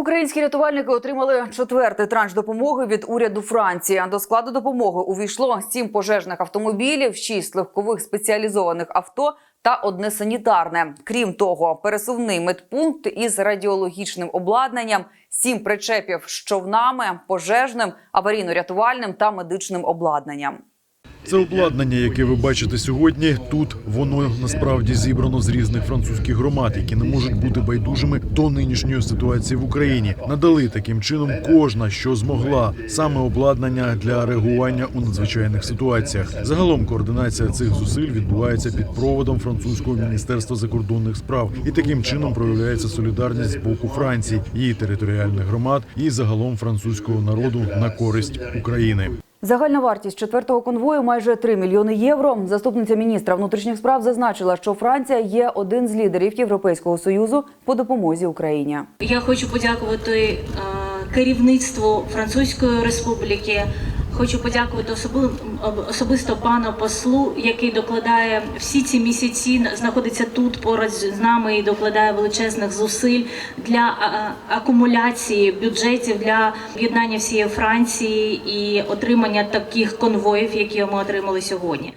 Українські рятувальники отримали четвертий транш допомоги від уряду Франції. До складу допомоги увійшло сім пожежних автомобілів, шість легкових спеціалізованих авто та одне санітарне. Крім того, пересувний медпункт із радіологічним обладнанням, сім причепів з човнами, пожежним, аварійно-рятувальним та медичним обладнанням. Це обладнання, яке ви бачите сьогодні. Тут воно насправді зібрано з різних французьких громад, які не можуть бути байдужими до нинішньої ситуації в Україні. Надали таким чином кожна, що змогла, саме обладнання для реагування у надзвичайних ситуаціях. Загалом координація цих зусиль відбувається під проводом французького міністерства закордонних справ, і таким чином проявляється солідарність з боку Франції, її територіальних громад і загалом французького народу на користь України. Загальна вартість четвертого конвою майже 3 мільйони євро. Заступниця міністра внутрішніх справ зазначила, що Франція є один з лідерів Європейського союзу по допомозі Україні. Я хочу подякувати е, керівництву Французької республіки. Хочу подякувати особи- особисто пану послу, який докладає всі ці місяці, знаходиться тут поруч з нами і докладає величезних зусиль для акумуляції бюджетів для об'єднання всієї Франції і отримання таких конвоїв, які ми отримали сьогодні.